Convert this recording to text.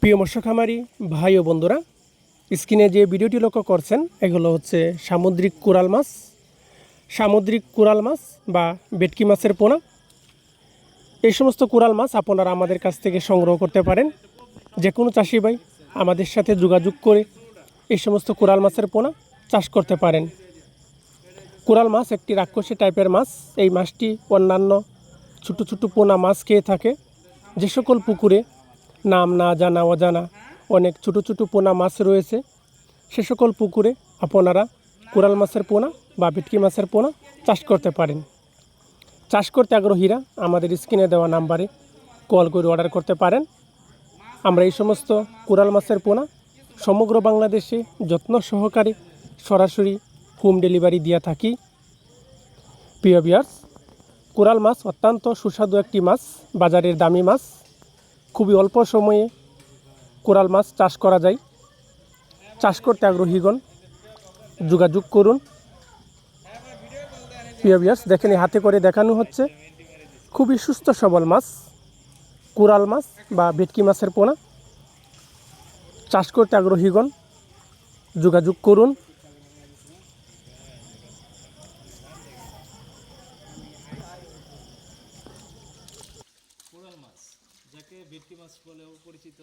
প্রিয় মৎস্য খামারি, ভাই ও বন্ধুরা, স্ক্রিনে যে ভিডিওটি লক্ষ্য করছেন, এগুলো হচ্ছে সামুদ্রিক কোরাল মাছ, সামুদ্রিক কোরাল মাছ বা ভেটকি মাছের পোনা। এই সমস্ত কোরাল মাছ আপনারা আমাদের কাছ থেকে সংগ্রহ করতে পারেন। যে কোনো চাষি ভাই আমাদের সাথে যোগাযোগ করে এই সমস্ত কোরাল মাছের পোনা চাষ করতে পারেন। কোরাল মাছ একটি রাক্ষসী টাইপের মাছ। এই মাছটি অন্যান্য ছোটো ছোটো পোনা মাছ খেয়ে থাকে। যে সকল পুকুরে নাম না জানা অজানা অনেক ছোটো ছোটো পোনা মাছ রয়েছে। সে সকল পুকুরে আপনারা কোরাল মাছের পোনা বা ভেটকি মাছের পোনা চাষ করতে পারেন। চাষ করতে আগ্রহীরা আমাদের স্ক্রিনে দেওয়া নাম্বারে কল করে অর্ডার করতে পারেন। আমরা এই সমস্ত কোরাল মাছের পোনা সমগ্র বাংলাদেশে যত্ন সহকারে সরাসরি হোম ডেলিভারি দিয়ে থাকি। প্রিয় বিয়ার্স কোরাল মাছ অত্যন্ত সুস্বাদু একটি মাছ, বাজারের দামি মাছ। খুবই অল্প সময়ে কোরাল মাছ চাষ করা যায়। চাষ করতে আগ্রহীগণ, যোগাযোগ করুন। প্রিয় বিয়ার্স দেখেন হাতে করে দেখানো হচ্ছে খুবই সুস্থ সবল মাছ, কোরাল মাছ বা ভেটকি মাছের পোনা। চাষ করতে আগ্রহীগণ, যোগাযোগ করুন। যাকে ভেটকি মাছ বলেও পরিচিত।